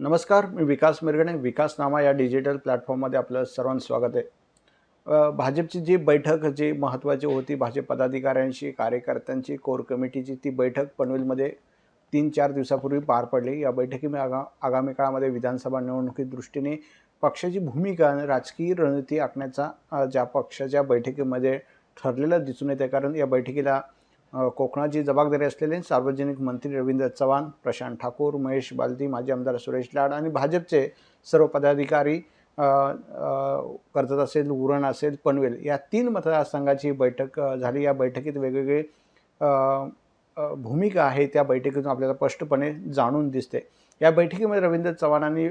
नमस्कार मी विकास मिरगणे विकासनामा या डिजिटल प्लॅटफॉर्ममध्ये आपलं सर्वांचं स्वागत आहे. भाजपची जी बैठक जी महत्त्वाची होती भाजप पदाधिकाऱ्यांशी कार्यकर्त्यांची कोर कमिटीची ती बैठक पनवेलमध्ये तीन चार दिवसापूर्वी पार पडली. या बैठकीमध्ये आगा आगामी काळामध्ये विधानसभा निवडणुकी दृष्टीने पक्षाची भूमिका आणि राजकीय रणनीती आखण्याचा ज्या पक्षाच्या बैठकीमध्ये ठरलेलं दिसून येते. कारण या बैठकीला कोकणाची जबाबदारी असलेले सार्वजनिक मंत्री रवींद्र चव्हाण प्रशांत ठाकूर महेश बालदी माजी आमदार सुरेश लाड आणि भाजपचे सर्व पदाधिकारी कर्जत असेल उरण असेल पनवेल या तीन मतदारसंघाची बैठक झाली. या बैठकीत वेगवेगळे भूमिका आहे. त्या बैठकीतून आपल्याला स्पष्टपणे जाणून दिसते. या बैठकीमध्ये रवींद्र चव्हाणांनी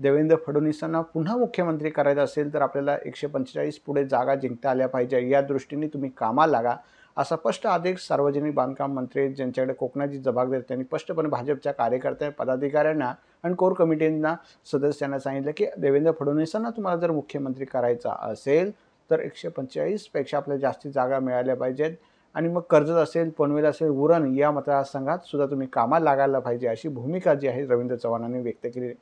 देवेंद्र फडणवीसांना पुन्हा मुख्यमंत्री करायचं असेल तर आपल्याला एकशे पंचेचाळीस पुढे जागा जिंकता आल्या पाहिजे. या दृष्टीने तुम्ही कामाला लागा. असा स्पष्ट आदेश सार्वजनिक बांधकाम मंत्री ज्यांच्याकडे कोकणाची जबाबदारी त्यांनी स्पष्टपणे भाजपच्या कार्यकर्त्या पदाधिकाऱ्यांना आणि कोर कमिटींना सदस्यांना सांगितलं की देवेंद्र फडणवीसांना तुम्हाला जर मुख्यमंत्री करायचा असेल तर एकशे पंचेचाळीसपेक्षा आपल्याला जास्ती जागा मिळाल्या पाहिजेत. आणि मग कर्जत असेल पनवेल असेल उरण या मतदारसंघात सुद्धा तुम्ही कामाला लागायला पाहिजे अशी भूमिका जी आहे रवींद्र चव्हाणांनी व्यक्त केली.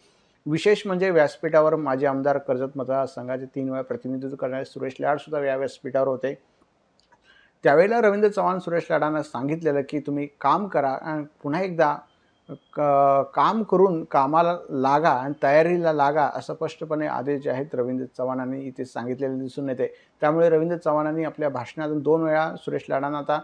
विशेष म्हणजे व्यासपीठावर माजी आमदार कर्जत मतदारसंघाचे तीन वेळा प्रतिनिधित्व करणारे सुरेश लाडसुद्धा या व्यासपीठावर होते. त्यावेळेला रवींद्र चव्हाण सुरेश लाडांना सांगितलेलं की तुम्ही काम करा आणि पुन्हा एकदा क काम करून कामाला लागा आणि तयारीला लागा असं स्पष्टपणे आदेश जे आहेत रवींद्र चव्हाणांनी इथे सांगितलेले दिसून येते. त्यामुळे रवींद्र चव्हाणांनी आपल्या भाषणातून दोन वेळा सुरेश लाडांना आता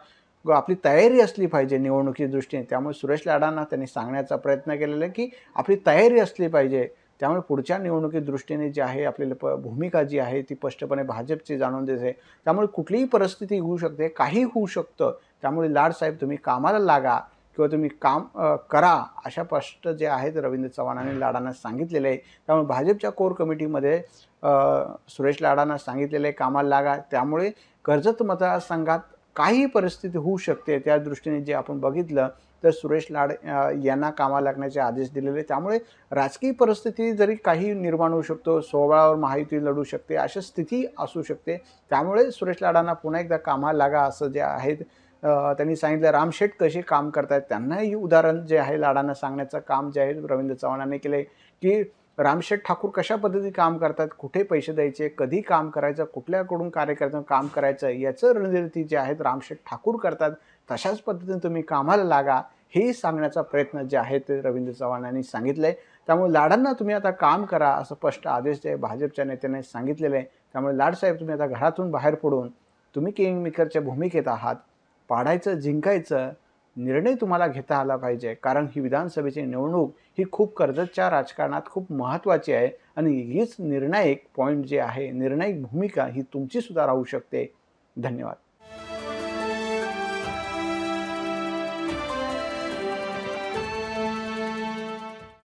आपली तयारी असली पाहिजे निवडणुकीच्या दृष्टीने त्यामुळे सुरेश लाडांना त्यांनी सांगण्याचा प्रयत्न केलेला की आपली तयारी असली पाहिजे. त्यामुळे पुढच्या निवडणुकीत दृष्टीने जी आहे आपल्याला प भूमिका जी आहे ती स्पष्टपणे भाजपची जाणून देते. त्यामुळे कुठलीही परिस्थिती होऊ शकते काही होऊ शकतं त्यामुळे लाडसाहेब तुम्ही कामाला लागा किंवा तुम्ही काम करा अशा स्पष्ट जे आहेत रवींद्र चव्हाणांनी लाडांना सांगितलेलं आहे. त्यामुळे भाजपच्या कोर कमिटीमध्ये सुरेश लाडांना सांगितलेलं आहे कामाला लागा. त्यामुळे कर्जत मतदारसंघात काही परिस्थिती होऊ शकते त्या दृष्टीने जे आपण बघितलं तर सुरेश लाड यांना कामा लागण्याचे आदेश दिलेले त्यामुळे राजकीय परिस्थिती जरी काही निर्माण होऊ शकतो सोहळ्यावर महायुती लढू शकते अशा स्थिती असू शकते. त्यामुळे सुरेश लाडांना पुन्हा एकदा कामा लागा असं जे आहेत त्यांनी सांगितलं. रामशेठ कसे काम करतायत? त्यांनाही उदाहरण जे आहे लाडांना सांगण्याचं काम जे आहे रवींद्र चव्हाणांनी केलं की रामशेठ ठाकूर कशा पद्धतीने काम करतात कुठे पैसे द्यायचे कधी काम करायचं कुठल्याकडून कार्यकर्त्यांना काम करायचं याचं रणनीती जे आहेत रामशेठ ठाकूर करतात तशाच पद्धतीने तुम्ही कामाला लागा हे सांगण्याचा प्रयत्न जे आहे ते रवींद्र चव्हाणांनी सांगितलं आहे त्यामुळे लाडांना तुम्ही आता काम करा असं स्पष्ट आदेश जे भाजपच्या नेत्याने सांगितलेले आहे. त्यामुळे लाडसाहेब तुम्ही आता घरातून बाहेर पडून तुम्ही किंग मेकरच्या भूमिकेत आहात. पाडायचं जिंकायचं निर्णय तुम्हाला घेता आला पाहिजे. कारण ही विधानसभेची निवडणूक ही खूप कर्जतच्या राजकारणात खूप महत्त्वाची आहे आणि हीच निर्णायक पॉईंट जे आहे निर्णायक भूमिका ही तुमची सुद्धा राहू शकते. धन्यवाद.